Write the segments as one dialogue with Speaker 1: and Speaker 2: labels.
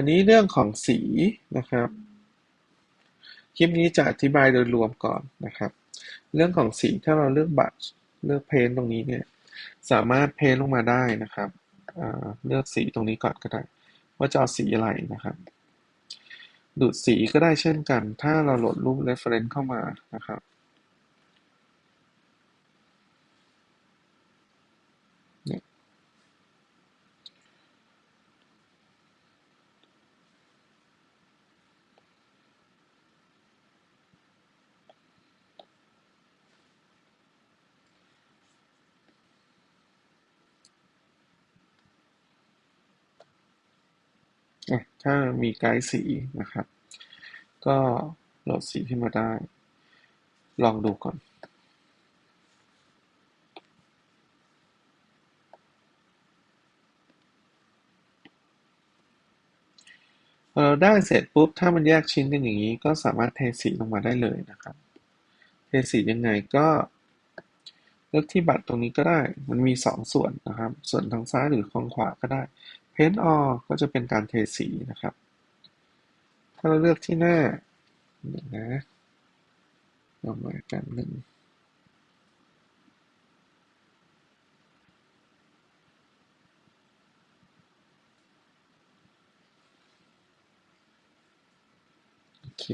Speaker 1: วันนี้เรื่องของสีนะครับ คลิปนี้จะอธิบายโดยรวมก่อนนะครับ เรื่องของสีถ้าเราเลือกบัตรเลือกเพนตรงนี้เนี่ย สามารถเพนลงมาได้นะครับเลือกสีตรงนี้ก่อนก็ได้ ว่าจะเอาสีอะไรนะครับ ดูดสีก็ได้เช่นกัน ถ้าเราโหลดรูป reference เข้ามานะครับ ถ้ามีไกด์สีนะครับ ก็โหลดสีขึ้นมาได้ ลองดูก่อนเราได้เสร็จปุ๊บ ถ้ามันแยกชิ้นกันอย่างนี้ ก็สามารถเทสีลงมาได้เลยนะครับ เทสียังไงก็เลือกที่บัตรตรงนี้ก็ได้ มันมี 2ส่วนนะครับ ส่วนทางซ้ายหรือทางขวาก็ได้ Paint All ก็จะเป็นการเทสีนะครับ ถ้าเราเลือกที่หน้าหนึ่งนะเรามากันหนึ่งโอเค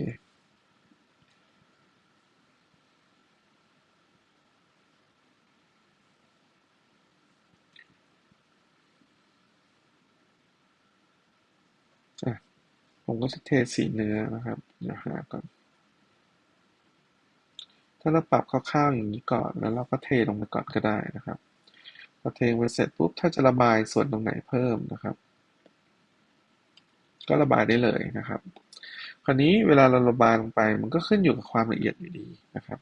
Speaker 1: อะ ผมก็จะเทสีเนื้อนะครับเดี๋ยวหาก่อน ถ้าเราปรับคร่าวๆอย่างนี้ก่อน แล้วเราก็เทลงไปก่อนก็ได้นะครับพอเทไปเสร็จปุ๊บ ถ้าจะระบายส่วนตรงไหนเพิ่มนะครับ ก็ระบายได้เลยนะครับ คราวนี้เวลาเราระบายลงไป มันก็ขึ้นอยู่กับความละเอียดอยู่ดีนะครับ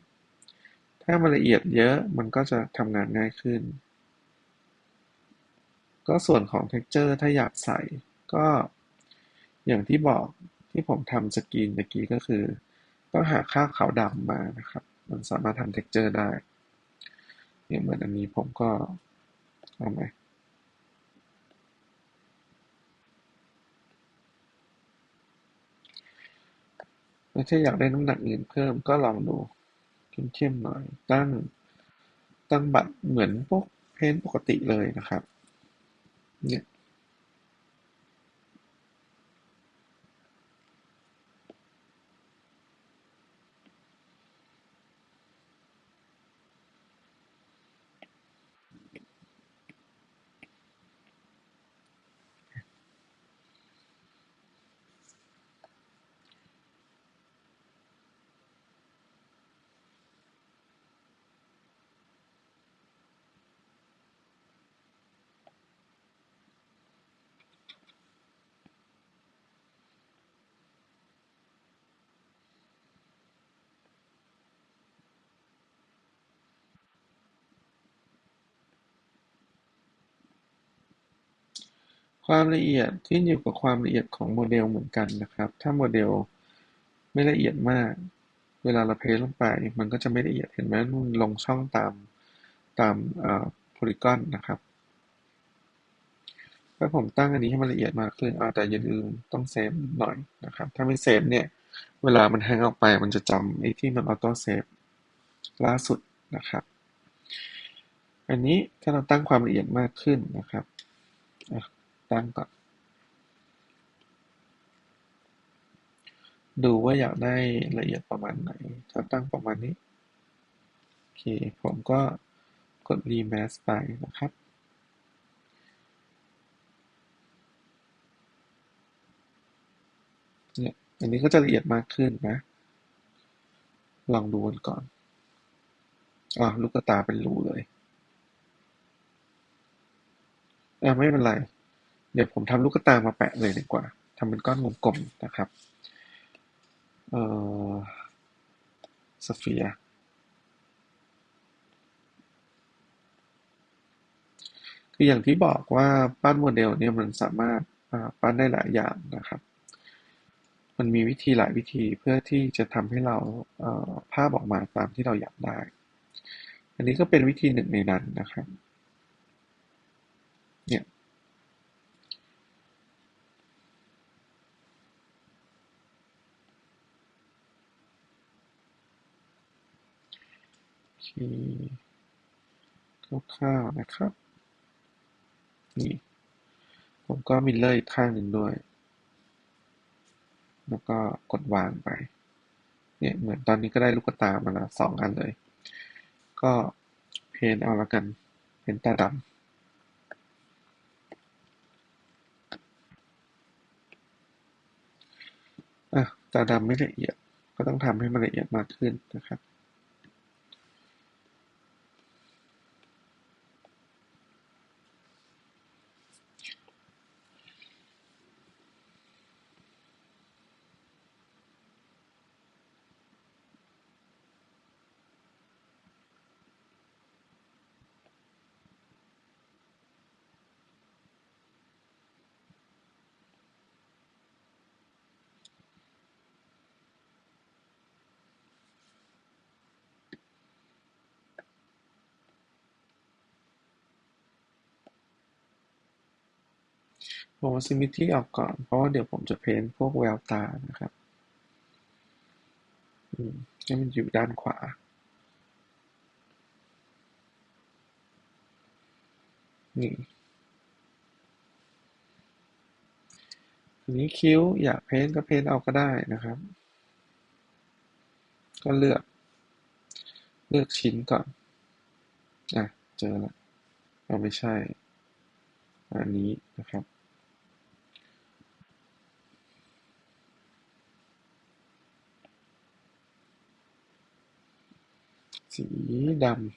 Speaker 1: ถ้ามันละเอียดเยอะมันก็จะทำงานง่ายขึ้น ก็ส่วนของ texture ถ้าอยากใส่ก็ อย่างที่บอกที่ผมทำสกรีนเมื่อกี้ก็คือ ต้องหาค่าขาวดำมานะครับ มันสามารถทำเท็กเจอร์ได้เนี่ยเหมือนอันนี้ผมก็เอาไหมถ้าอยากได้น้ำหนักอื่นเพิ่มก็ลองดูเข้มๆหน่อย ตั้งตั้งบัตรเหมือนพวกเพนปกติเลยนะครับ เนี่ย ความละเอียดขึ้นอยู่กับความละเอียดของโมเดลเหมือนกันนะครับ ถ้าโมเดลไม่ละเอียดมาก เวลาเราเพลลงไป มันก็จะไม่ละเอียดเห็นไหมมันลงช่องตามตามโพลีกอนนะครับถ้าผมตั้งอันนี้ให้มันละเอียดมากขึ้นแต่อย่าลืมต้องเซฟหน่อยนะครับ ถ้าไม่เซฟเนี่ย เวลามันแฮงออกไป มันจะจำไอ้ที่มันออโต้เซฟล่าสุดนะครับ อันนี้ถ้าเราตั้งความละเอียดมากขึ้นนะครับ ตั้งก่อน ดูว่าอยากได้ละเอียดประมาณไหนถ้าตั้งประมาณนี้ โอเค ผมก็กด remask ไปนะครับเนี่ยอันนี้ก็จะละเอียดมากขึ้นนะ ลองดูกันก่อนอ๋อลูกตาเป็นรูเลยอ่าไม่เป็นไร เดี๋ยวผมทำลูกตามาแปะเลยดีกว่าทำเป็นก้อนกลมๆนะครับ เอ่อสเฟียร์คืออย่างที่บอกว่าปั้นโมเดลเนี่ยมันสามารถปั้นได้หลายอย่างนะครับ มันมีวิธีหลายวิธีเพื่อที่จะทำให้เราภาพออกมาตามที่เราอยากได้ อันนี้ก็เป็นวิธีหนึ่งในนั้นนะครับ เนี่ย คคร่าวๆนะครับ นี่ ผมก็มิลเลอร์อีกข้างหนึ่งด้วย แล้วก็กดวางไป เนี่ยเหมือนตอนนี้ก็ได้ลูกตามาล้วสองอันเลย ก็เพนเอาละกัน เป็นตาดำอะตาดำไม่ละเอียด ก็ต้องทำให้มันละเอียดมากขึ้นนะครับ ผมเอา Symmetry ออกก่อน เพราะว่าเดี๋ยวผมจะเพ้นพวกแววตานะครับให้มันอยู่ด้านขวา นี่ทีนี้คิ้วอยากเพ้นก็เพ้นเอาก็ได้นะครับ ก็เลือก เลือกชิ้นก่อน อะ เจอละเอาไม่ใช่ อันนี้นะครับ สีดำ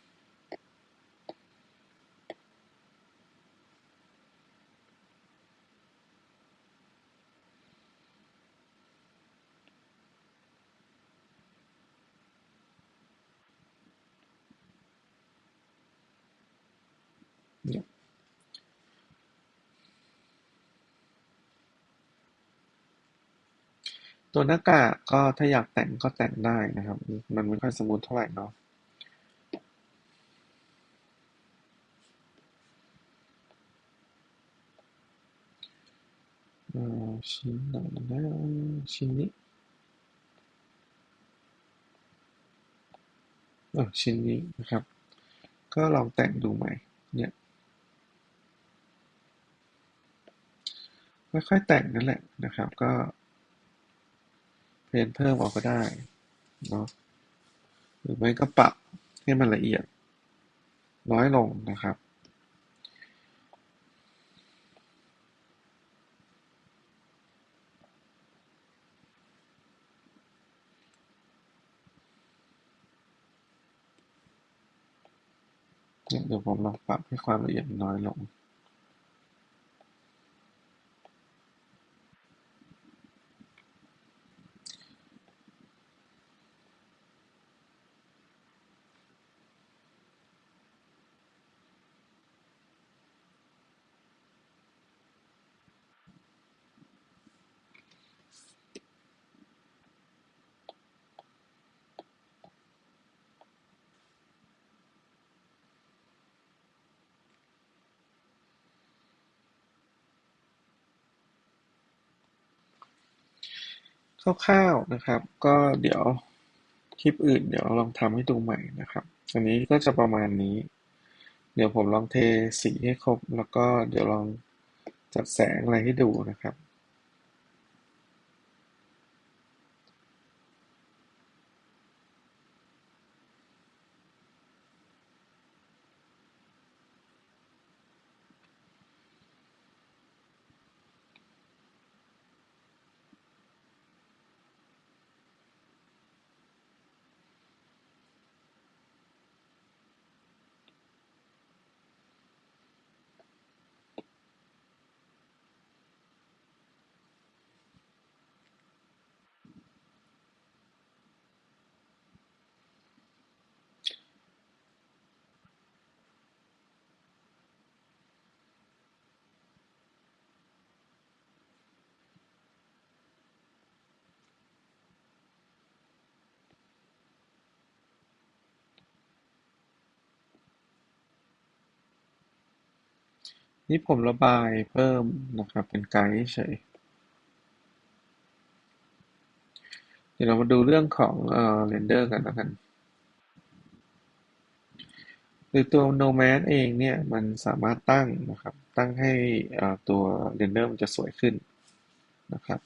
Speaker 1: เนี่ยตัวหน้ากากก็ถ้าอยากแต่งก็แต่งได้นะครับ มันไม่ค่อยสมูทเท่าไหร่เนาะ อ่า ชิ้นไหนนะชิ้นนี้เออชิ้นนี้นะครับ ก็ลองแต่งดูใหม่เนี่ยค่อยๆแต่งนั่นแหละนะครับ ก็เพนเพิ่มออกก็ได้เนาะหรือไม่ก็ปรับให้มันละเอียดน้อยลงนะครับ เนี่ยเดี๋ยวผมลองปรับให้ความละเอียดมันน้อยลง คร่าวๆนะครับ ก็เดี๋ยวคลิปอื่น เดี๋ยวลองทำให้ดูใหม่นะครับ อันนี้ก็จะประมาณนี้ เดี๋ยวผมลองเทสีให้ครบ แล้วก็เดี๋ยวลองจัดแสงอะไรให้ดูนะครับ นี่ผมระบายเพิ่มนะครับ เป็นไกด์เฉย เดี๋ยวเรามาดูเรื่องของเอ่อเรนเดอร์กันแล้วกันรือตัว Nomad เองเนี่ย มันสามารถตั้งนะครับ ตั้งให้ตัว render มันจะสวยขึ้นนะครับ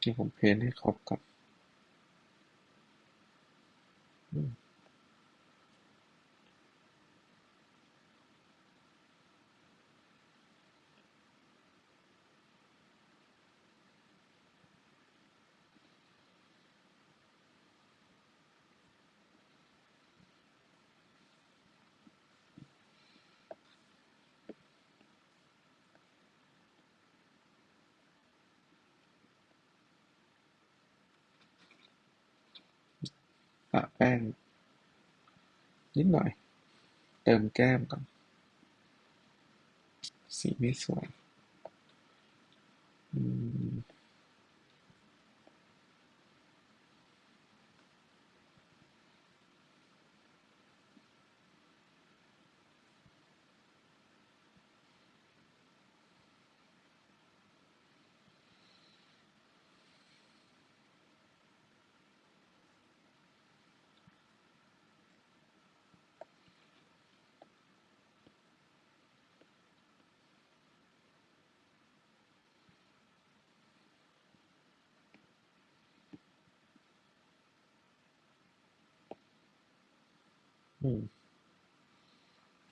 Speaker 1: ที่ผมเพ้นให้ครบก่อ ปะแป้ง นิดหน่อย เติมแก้มก่อน สีไม่สวย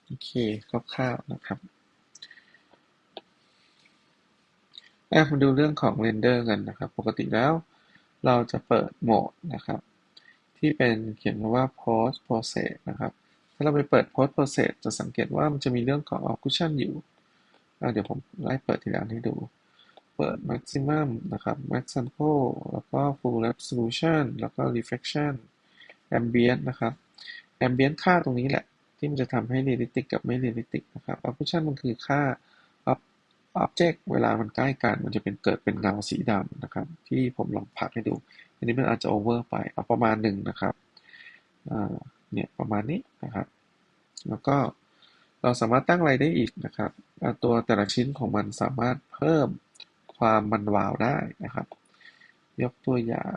Speaker 1: โอเคคร่าวๆนะครับมาดูเรื่องของเรนเดอร์กันนะครับ ปกติแล้วเราจะเปิดโหมดนะครับ ที่เป็นเขียนว่า post process นะครับ ถ้าเราไปเปิด post process จะสังเกตว่ามันจะมีเรื่องของ occlusion อยู่เดี๋ยวผมไล่เปิดทีละให้ดู เปิด maximum นะครับ max sample แล้วก็ full resolution แล้วก็ reflection ambient นะครับ ambient ค่าตรงนี้แหละ ที่มันจะทำให้ realistic กับไม่ realistic นะครับ occlusion มันคือค่า object เวลามันใกล้กันมันจะเป็นเกิดเป็นเงาสีดำนะครับ ที่ผมลองพักให้ดู อันนี้มันอาจจะ over ไปเอาประมาณหนึ่งนะครับเนี่ยประมาณนี้นะครับ แล้วก็เราสามารถตั้งอะไรได้อีกนะครับ ตัวแต่ละชิ้นของมันสามารถเพิ่มความมันวาวได้นะครับ ยกตัวอย่าง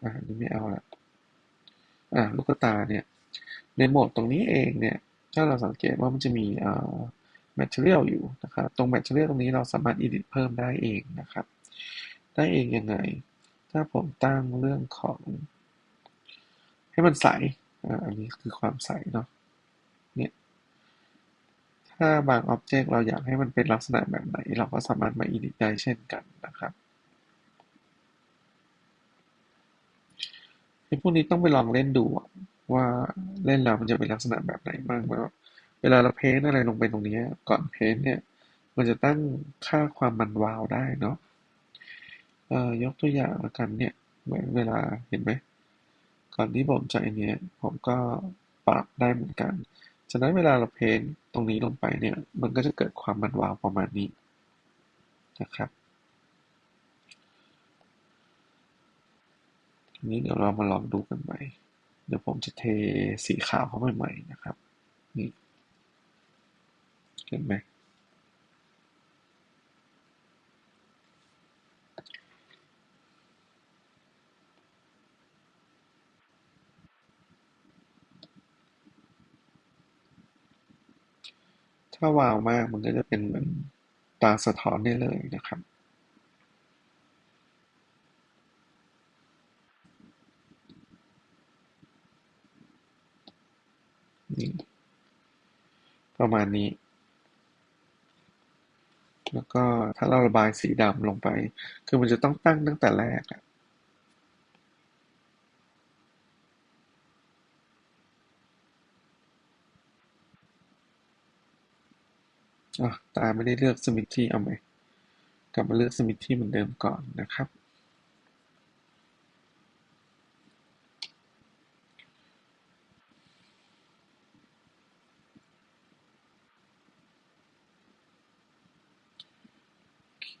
Speaker 1: อันนี้ไม่เอาละอ่าลูกตาเนี่ย ในโหมดตรงนี้เองเนี่ย ถ้าเราสังเกตว่ามันจะมีอ่า material อยู่นะครับ ตรง material ตรงนี้เราสามารถ edit เพิ่มได้เองนะครับ ได้เองยังไง ถ้าผมตั้งเรื่องของ ให้มันใสอันนี้คือความใสเนาะเนี่ย ถ้าบาง object เราอยากให้มันเป็นลักษณะแบบไหน เราก็สามารถมา edit ได้เช่นกันนะครับไอ้พวกนี้ต้องไปลองเล่นดู ว่าเล่นแล้วมันจะเป็นลักษณะแบบไหนบ้างว่าเวลาเราเพ้นอะไรลงไปตรงนี้ก่อนเพ้นเนี่ยมันจะตั้งค่าความมันวาวได้เนาะเอ่อยกตัวอย่างละกันเนี่ยเหมือนเวลาเห็นไหมก่อนที่ผมจะอันนี้ผมก็ปรับได้เหมือนกัน ฉะนั้นเวลาเราเพ้นตรงนี้ลงไปเนี่ย มันก็จะเกิดความมันวาวประมาณนี้นะครับทีนี้เดี๋ยวเรามาลองดูกันใหม่ เดี๋ยวผมจะเทสีขาวเข้าไปใหม่นะครับ นี่เห็นไหมถ้าวาวมากมันก็จะเป็นเหมือนตาสะท้อนได้เลยนะครับนี่ ประมาณนี้ แล้วก็ถ้าเราระบายสีดำลงไป คือมันจะต้องตั้งตั้งแต่แรกอะอะตาไม่ได้เลือกสมิธที่เอาไหมกลับมาเลือกสมิธที่เหมือนเดิมก่อนนะครับ ก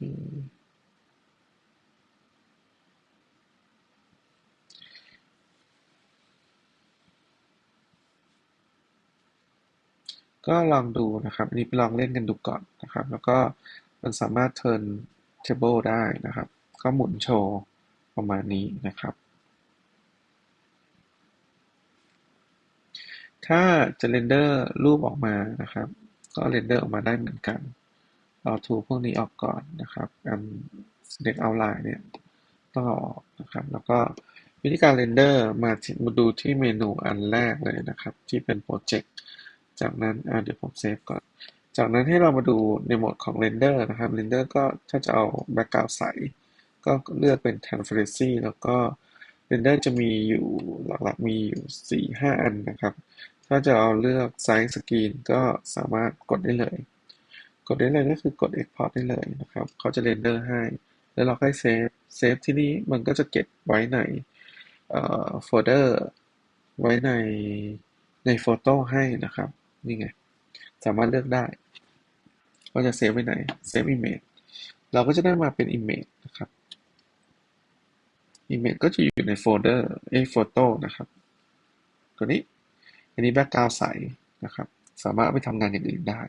Speaker 1: ็ลองดูนะครับ อันนี้ไปลองเล่นกันดูก่อนนะครับ แล้วก็มันสามารถ turn table ได้นะครับ ก็หมุนโชว์ประมาณนี้นะครับ ถ้าจะเรนเดอร์รูปออกมานะครับ ก็เรนเดอร์ออกมาได้เหมือนกัน เอาทูพวกนี้ออกก่อนนะครับอัน select outline เนี่ยต้องเอาออกนะครับ แล้วก็วิธีการเรนเดอร์มามาดูที่เมนูอันแรกเลยนะครับ ที่เป็นโปรเจกต์จากนั้นเดี๋ยวผมเซฟก่อน จากนั้นให้เรามาดูในโหมดของเรนเดอร์นะครับเรนเดอร์ก็ถ้าจะเอาแบ็กกราวด์ใส ก็เลือกเป็น transparency แล้วก็เรนเดอร์จะมีอยู่หลักๆมีอยู่ 4-5 อันนะครับ ถ้าจะเอาเลือกไซส์สกรีนก็สามารถกดได้เลย กดได้เลยก็คือกด Export ได้เลยนะครับเขาจะเรนเดอร์ให้ แล้วเราค่อยเซฟเซฟที่นี้มันก็จะเก็บไว้ในโฟลเดอร์ไว้ในในโฟโต้ให้นะครับ นี่ไง สามารถเลือกได้ว่าจะเซฟไว้ไหนเซฟ Image เราก็จะได้มาเป็น Image นะครับ Image ก็จะอยู่ในโฟลเดอร์เอโฟโต้นะครับตัวนี้ อันนี้แบ็กกราวด์ใสนะครับ สามารถไปทำงานอย่างอื่นได้